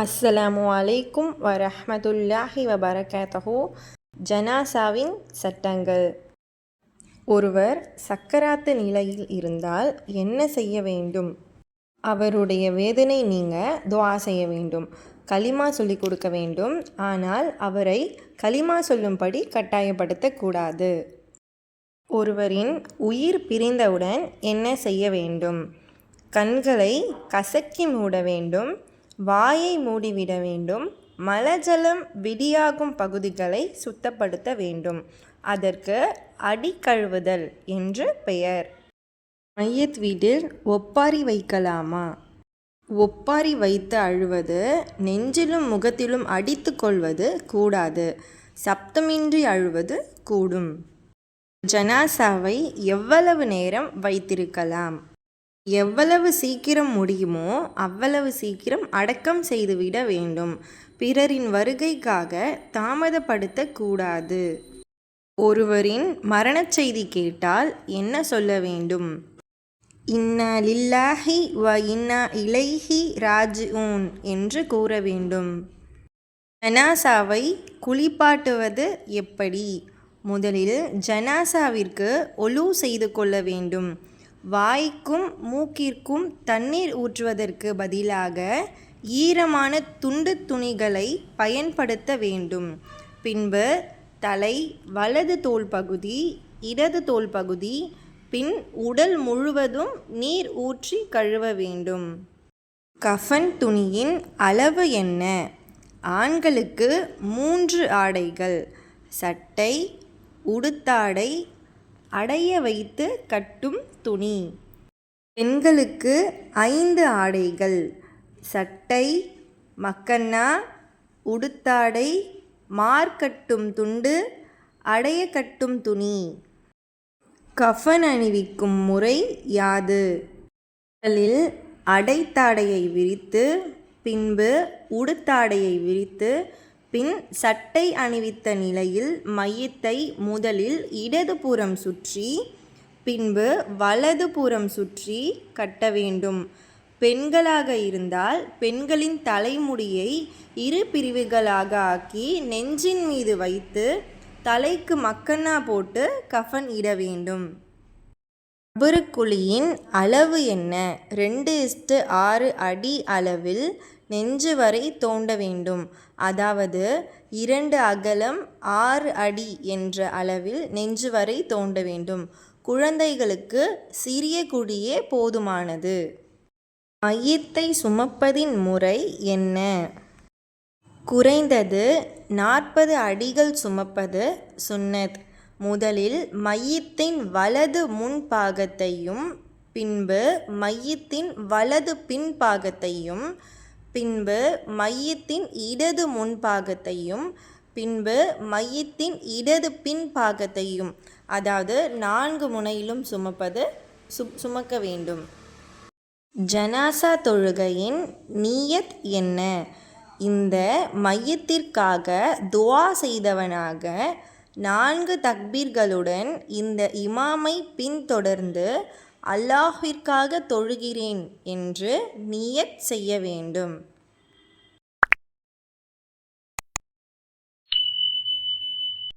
அஸ்ஸலாமு அலைக்கும் வரஹமதுல்லாஹி வபரகாத்தஹோ. ஜனாசாவின் சட்டங்கள். ஒருவர் சக்கராத்து நிலையில் இருந்தால் என்ன செய்ய வேண்டும்? அவருடைய வேதனை நீங்கள் துவா செய்ய வேண்டும். களிமா சொல்லிக் கொடுக்க வேண்டும். ஆனால் அவரை கலிமா சொல்லும்படி கட்டாயப்படுத்தக்கூடாது ஒருவரின் உயிர் பிரிந்தவுடன் என்ன செய்ய வேண்டும்? கண்களை கசக்கி மூட வேண்டும். வாயை மூடிவிட வேண்டும். மலஜலம் விடியாகும் பகுதிகளை சுத்தப்படுத்த வேண்டும். அதற்கு அடிக்கழுவுதல் என்று பெயர். மையத் வீட்டில் ஒப்பாரி வைக்கலாமா? ஒப்பாரி வைத்து அழுவது நெஞ்சிலும் முகத்திலும் அடித்து கொள்வது கூடாது. சப்தமின்றி அழுவது கூடும். ஜனாசாவை எவ்வளவு நேரம் வைத்திருக்கலாம்? எவ்வளவு சீக்கிரம் முடியுமோ அவ்வளவு சீக்கிரம் அடக்கம் செய்துவிட வேண்டும். பிறரின் வருகைக்காக தாமதப்படுத்தக்கூடாது. ஒருவரின் மரணச் செய்தி கேட்டால் என்ன சொல்ல வேண்டும்? இன்னா லில்லாஹி வ இன்னா இலைஹி ராஜ்ஊன் என்று கூற வேண்டும். ஜனாசாவை குளிப்பாட்டுவது எப்படி? முதலில் ஜனாசாவிற்கு ஒலு செய்து கொள்ள வேண்டும். வாய்க்கும் மூக்கிற்கும் தண்ணீர் ஊற்றுவதற்கு பதிலாக ஈரமான துண்டு துணிகளை பயன்படுத்த வேண்டும். பின்பு தலை வலது தோல் பகுதி இடது தோல் பகுதி பின் உடல் முழுவதும் நீர் ஊற்றி கழுவ வேண்டும். கஃன் துணியின் அளவு என்ன? ஆண்களுக்கு மூன்று ஆடைகள் சட்டை உடுத்தாடை அடைய வைத்து கட்டும் துணி. பெண்களுக்கு ஐந்து ஆடைகள். சட்டை மக்கன்னா உடுத்தாடை மார்க்கட்டும் துண்டு அடைய கட்டும் துணி. கஃபன் அணிவிக்கும் முறை யாது? முதலில் அடைத்தாடையை விரித்து பின்பு உடுத்தாடையை விரித்து பின் சட்டை அணிவித்த நிலையில் மையத்தை முதலில் இடதுபுறம் சுற்றி பின்பு வலதுபுறம் சுற்றி கட்ட வேண்டும். பெண்களாக இருந்தால் பெண்களின் தலைமுடியை இரு பிரிவுகளாக ஆக்கி நெஞ்சின் மீது வைத்து தலைக்கு மக்கன்னா போட்டு கஃன் இட வேண்டும். கபருக்குழியின் அளவு என்ன? ரெண்டு இஸ்டு ஆறு அடி அளவில் நெஞ்சு வரை தோண்ட வேண்டும். அதாவது இரண்டு அகலம் ஆறு அடி என்ற அளவில் நெஞ்சு வரை தோண்ட வேண்டும். குழந்தைகளுக்கு சிறிய குழியே போதுமானது. மையத்தை சுமப்பதின் முறை என்ன? குறைந்தது நாற்பது அடிகள் சுமப்பது சுன்னத். முதலில் மையத்தின் வலது முன்பாகத்தையும் பின்பு மையத்தின் வலது பின்பாகத்தையும் பின்பு மையத்தின் இடது முன்பாகத்தையும் பின்பு மையத்தின் இடது பின்பாகத்தையும் அதாவது நான்கு முனையிலும் சுமப்பது சு சுமக்க வேண்டும். ஜனாசா தொழுகையின் நீயத் என்ன? இந்த மையத்திற்காக துவா செய்தவனாக நான்கு தக்பீர்களுடன் இந்த இமாமை பின்தொடர்ந்து அல்லாஹிற்காக தொழுகிறேன் என்று நீயத் செய்ய வேண்டும்.